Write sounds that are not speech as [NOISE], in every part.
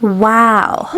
Wow.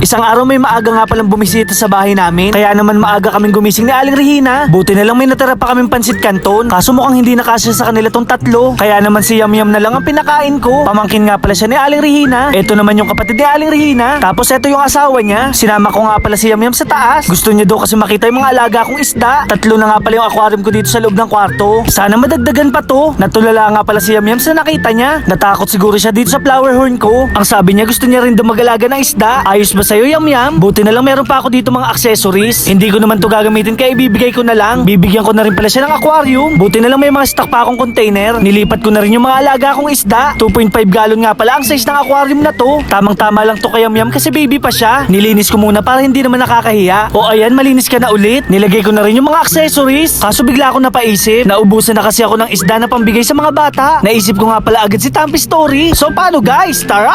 Isang araw may maaga nga palang bumisita sa bahay namin. Kaya naman maaga kaming gumising ni Aling Regina. Buti na lang may natira pa kaming pansit canton. Kaso mukhang hindi nakasya sa kanila tong tatlo. Kaya naman si Yam Yam na lang ang pinakain ko. Pamangkin nga pala siya ni Aling Regina. Ito naman yung kapatid ni Aling Regina. Tapos ito yung asawa niya. Sinama ko nga pala si Yam Yam sa taas. Gusto niya daw kasi makita yung mga alaga kong isda. Tatlo na nga pala yung aquarium ko dito sa loob ng kwarto. Sana madagdagan pa to. Natulala nga pala si Yam Yam sa nakita niya. Natakot siguro siya dito sa flower horn ko. Ang sabi niya gusto niya rin daw mag-alaga ng isda. Ayos ba sa'yo, Yam Yam? Buti na lang meron pa ako dito mga accessories. Hindi ko naman to gagamitin kaya ibibigay ko na lang. Bibigyan ko na rin pala siya ng aquarium. Buti na lang may mga stock pa akong container. Nilipat ko na rin yung mga alaga kong isda. 2.5 gallon nga pala ang size ng aquarium na to. Tamang-tama lang to kay Yam Yam kasi baby pa siya. Nilinis ko muna para hindi naman nakakahiya. O ayan, malinis ka na ulit. Nilagay ko na rin yung mga accessories. Kaso bigla ako napaisip. Naubusan na kasi ako ng isda na pambigay sa mga bata. Naisip ko nga pala agad si Tampi Story. So paano guys? Tara!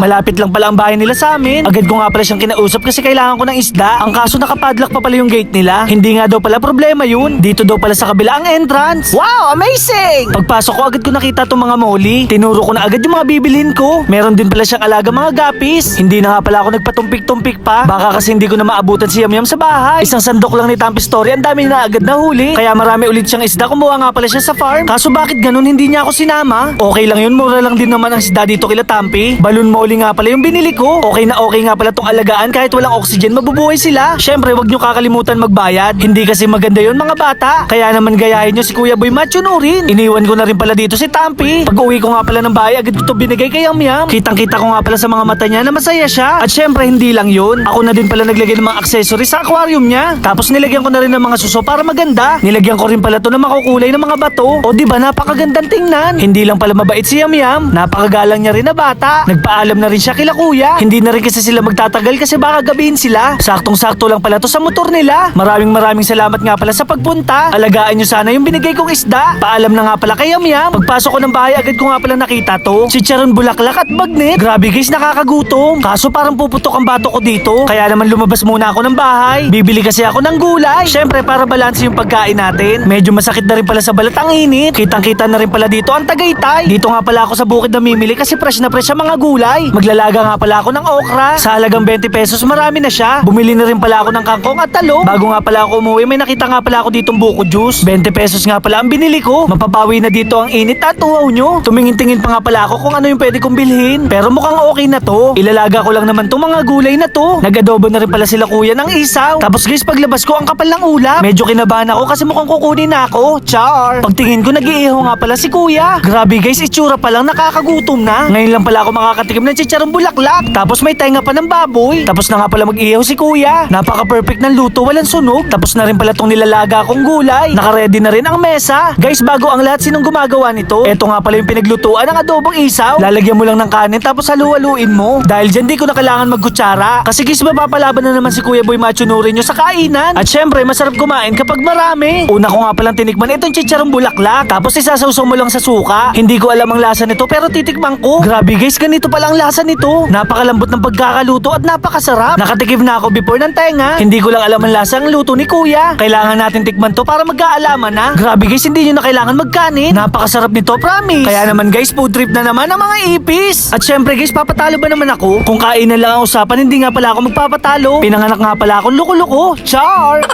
Malapit lang pala ang bahay nila sa amin. Agad ko nga pala siyang kinausap kasi kailangan ko ng isda. Ang kaso nakapadlock pa pala yung gate nila. Hindi nga daw pala problema yun. Dito daw pala sa kabila ang entrance. Wow, amazing! Pagpasok ko agad ko nakita tong mga moli. Tinuro ko na agad yung mga bibilhin ko. Meron din pala siyang alaga mga gapis. Hindi na nga pala ako nagpatumpik-tumpik pa. Baka kasi hindi ko na maabutan si Yam Yam sa bahay. Isang sandok lang ni Tampi Story. Ang dami na agad na huli. Kaya marami ulit siyang isda. Kumuha nga pala siya sa farm. Kaso bakit ganun hindi niya ako sinama? Okay lang yun. Mura lang din naman ang isda dito kila Tampi. Balloon moli nga pala yung binili ko. Okay na okay nga pala tong alagaan kahit walang oxygen. Mabubuhay sila. Syempre, wag nyo kakalimutan magbayad. Hindi kasi maganda yun mga bata. Kaya naman gayahin nyo si Kuya Boy Macho rin. Iniwan ko na rin pala dito si Tampi. Pag uwi ko nga pala ng bahay, agad ko to binigay kay Yam Yam. Kitang-kita ko nga pala sa mga mata niya na masaya siya. At syempre, hindi lang yun. Ako na din pala naglagay ng mga accessories sa aquarium niya. Tapos nilagyan ko na rin ng mga suso para maganda. Nilagyan ko rin pala to ng makukulay ng mga bato. O di ba napakagandang tingnan. Hindi lang pala mabait si Yam Yam. Napakagalang niya rin na bata. Nagpaalam na rin siya kila kuya. Hindi na rin kasi sila magtatagal kasi baka gabihin sila. Saktong-sakto lang pala to sa motor nila. Maraming maraming salamat nga pala sa pagpunta. Alagaan nyo sana yung binigay kong isda. Paalam na nga pala kay Yam Yam. Pagpasok ko ng bahay agad ko nga pala nakita to. Si Charon Bulaklak at Bagnet. Grabe guys, nakakagutom. Kaso parang puputok ang bato ko dito. Kaya naman lumabas muna ako ng bahay. Bibili kasi ako ng gulay. Syempre para balanse yung pagkain natin. Medyo masakit na rin pala sa balat ang init. Kitang-kita na rin pala dito ang Tagaytay. Dito nga pala ako sa bukid namimili kasi fresh na fresh ang mga gulay. Maglalaga nga pala ako ng okra. Sa halagang 20 pesos marami na siya. Bumili na rin pala ako ng kangkong at talong. Bago nga pala ako umuwi may nakita nga pala ako ditong buko juice. 20 pesos nga pala ang binili ko. Mapapawi na dito ang init at uhaw nyo. Tumingin-tingin pa nga pala ako kung ano yung pwede kong bilhin. Pero mukhang okay na to. Ilalaga ko lang naman tong mga gulay na to. Nagadobo na rin pala sila kuya ng isaw. Tapos guys paglabas ko ang kapal ng ulam. Medyo kinabahan ako kasi mukhang kukunin na ako. Char. Pagtingin ko nag-iiho nga pala si kuya. Grabe guys itsura pa lang nakakagutom na. Ngayon lang pala ako makakatikim ng chicharong bulaklak. Tapos may tenga pa ng baboy. Tapos na nga pala mag-iihaw si kuya. Napaka-perfect ng luto, walang sunog. Tapos na rin pala tong nilalaga kong gulay. Naka-ready na rin ang mesa. Guys, bago ang lahat, sinong gumagawa nito? Ito nga pala yung pinaglutuan ng adobong isaw. Lalagyan mo lang ng kanin tapos halu-haluin mo. Dahil dyan di ko na kailangan magkutsara. Kasi guys, mapapalaban na naman si Kuya Boy Macho Nuri nyo sa kainan. At syempre, masarap kumain kapag marami. Una ko nga palang tinikman itong chicharong bulaklak. Tapos isasawsaw mo lang sa suka. Hindi ko alam ang lasa nito pero titikman ko. Grabe guys, ganito pala ang lasa nito. Napakalambot ng pagkakaluto at napakasarap. Nakatikim na ako before ng tenga. Hindi ko lang alam ang lasa ng luto ni Kuya. Kailangan natin tikman to para magkaalaman na. Grabe guys, hindi nyo na kailangan magkanin. Napakasarap nito, promise. Kaya naman guys, food trip na naman ang mga ipis. At syempre guys, papatalo ba naman ako? Kung kainan lang ang usapan, hindi nga pala ako magpapatalo. Pinanganak nga pala akong luko-luko. Char! [LAUGHS]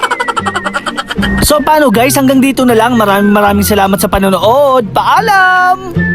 So paano guys, hanggang dito na lang. Maraming maraming salamat sa panonood. Paalam!